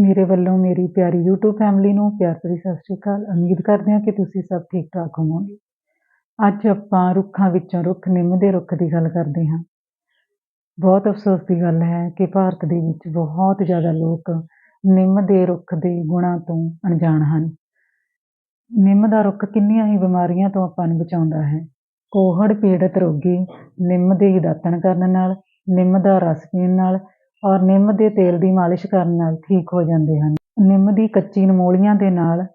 ਮੇਰੇ ਵੱਲੋਂ ਮੇਰੀ ਪਿਆਰੀ YouTube ਫੈਮਿਲੀ ਨੂੰ, ਪਿਆਰ ਭਰੀ ਸਤਿ ਸ਼੍ਰੀ ਅਕਾਲ। ਉਮੀਦ ਕਰਦੇ ਹਾਂ ਕਿ ਤੁਸੀਂ ਸਭ ਠੀਕ ਠਾਕ ਹੋਵੋਗੇ। ਅੱਜ ਆਪਾਂ ਰੁੱਖਾਂ ਵਿੱਚੋਂ ਰੁੱਖ, ਨਿੰਮ ਦੇ ਰੁੱਖ ਦੀ ਗੱਲ ਕਰਦੇ ਹਾਂ। ਬਹੁਤ ਅਫਸੋਸ ਦੀ ਗੱਲ ਹੈ ਕਿ ਭਾਰਤ ਦੇ ਵਿੱਚ ਬਹੁਤ ਜ਼ਿਆਦਾ ਲੋਕ ਨਿੰਮ ਦੇ ਰੁੱਖ ਦੇ ਗੁਣਾਂ ਤੋਂ ਅਣਜਾਣ ਹਨ। ਨਿੰਮ ਦਾ ਰੁੱਖ ਕਿੰਨੀਆਂ ਹੀ ਬਿਮਾਰੀਆਂ ਤੋਂ ਆਪਾਂ ਨੂੰ ਬਚਾਉਂਦਾ ਹੈ। ਕੋਹੜ ਪੀੜਤ ਰੋਗੀ ਨਿੰਮ ਦੇ ਦਾਤਣ ਕਰਨ ਨਾਲ, ਨਿੰਮ ਦਾ ਰਸ ਪੀਣ ਨਾਲ ਔਰ ਨਿੰਮ ਦੇ ਤੇਲ ਦੀ ਮਾਲਿਸ਼ ਕਰਨ ਨਾਲ ਠੀਕ ਹੋ ਜਾਂਦੇ ਹਨ। ਨਿੰਮ ਦੀ ਕੱਚੀ ਨਮੋਲੀਆਂ ਦੇ ਨਾਲ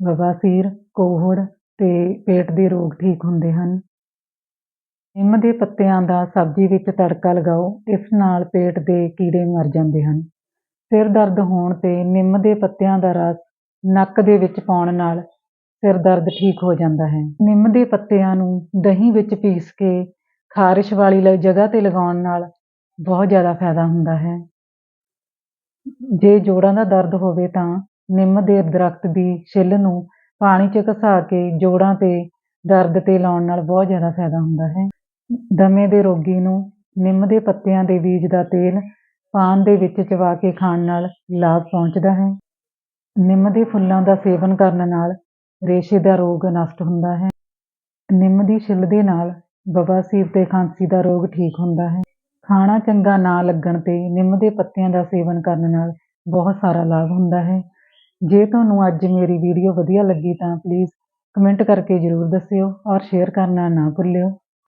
ਬਵਾਸੀਰ ਕੋਹੜ ਤੇ ਪੇਟ ਦੇ ਰੋਗ ਠੀਕ ਹੁੰਦੇ ਹਨ। ਨਿੰਮ ਦੇ ਪੱਤਿਆਂ ਦਾ ਸਬਜ਼ੀ ਵਿੱਚ ਤੜਕਾ ਲਗਾਓ, ਇਸ ਨਾਲ ਪੇਟ ਦੇ ਕੀੜੇ ਮਰ ਜਾਂਦੇ ਹਨ। ਸਿਰ ਦਰਦ ਹੋਣ ਤੇ ਨਿੰਮ ਦੇ ਪੱਤਿਆਂ ਦਾ ਰਸ ਨੱਕ ਦੇ ਵਿੱਚ ਪਾਉਣ ਨਾਲ ਸਿਰ ਦਰਦ ਠੀਕ ਹੋ ਜਾਂਦਾ ਹੈ। ਨਿੰਮ ਦੇ ਪੱਤਿਆਂ ਨੂੰ ਦਹੀਂ ਵਿੱਚ ਪੀਸ ਕੇ ਖਾਰਿਸ਼ ਵਾਲੀ ਲ- ਜਗ੍ਹਾ ਤੇ ਲਗਾਉਣ ਨਾਲ ਬਹੁਤ ਜ਼ਿਆਦਾ ਫਾਇਦਾ ਹੁੰਦਾ ਹੈ। ਜੇ ਜੋੜਾਂ ਦਾ ਦਰਦ ਹੋਵੇ ਤਾਂ ਨਿੰਮ ਦੇ ਦਰਖਤ ਦੀ ਛਿੱਲ ਨੂੰ ਪਾਣੀ 'ਚ ਘਸਾ ਕੇ ਜੋੜਾਂ ਤੇ ਦਰਦ ਤੇ ਲਾਉਣ ਨਾਲ ਬਹੁਤ ਜ਼ਿਆਦਾ ਫਾਇਦਾ ਹੁੰਦਾ ਹੈ। ਦਮੇ ਦੇ ਰੋਗੀ ਨੂੰ ਨਿੰਮ ਦੇ ਪੱਤਿਆਂ ਦੇ ਬੀਜ ਦਾ ਤੇਲ ਪਾਨ ਦੇ ਵਿੱਚ ਚਬਾ ਕੇ ਖਾਣ ਨਾਲ ਲਾਭ ਪਹੁੰਚਦਾ ਹੈ। ਨਿੰਮ ਦੇ ਫੁੱਲਾਂ ਦਾ ਸੇਵਨ ਕਰਨ ਨਾਲ ਰੇਸ਼ੇ ਦਾ ਰੋਗ ਨਸ਼ਟ ਹੁੰਦਾ ਹੈ। ਨਿੰਮ ਦੀ ਛਿੱਲ ਦੇ ਨਾਲ ਬਵਾਸੀਰ ਤੇ ਖਾਂਸੀ ਦਾ ਰੋਗ ਠੀਕ ਹੁੰਦਾ ਹੈ। ਖਾਣਾ ਚੰਗਾ ਨਾ ਲੱਗਣ ਤੇ ਨਿੰਮ ਦੇ ਪੱਤਿਆਂ ਦਾ ਸੇਵਨ ਕਰਨ ਨਾਲ ਬਹੁਤ ਸਾਰਾ ਲਾਭ ਹੁੰਦਾ ਹੈ। ਜੇ ਤੁਹਾਨੂੰ ਅੱਜ ਮੇਰੀ ਵੀਡੀਓ ਵਧੀਆ ਲੱਗੀ ਤਾਂ ਪਲੀਜ਼ ਕਮੈਂਟ ਕਰਕੇ ਜ਼ਰੂਰ ਦੱਸਿਓ ਔਰ ਸ਼ੇਅਰ ਕਰਨਾ ਨਾ ਭੁੱਲਿਓ।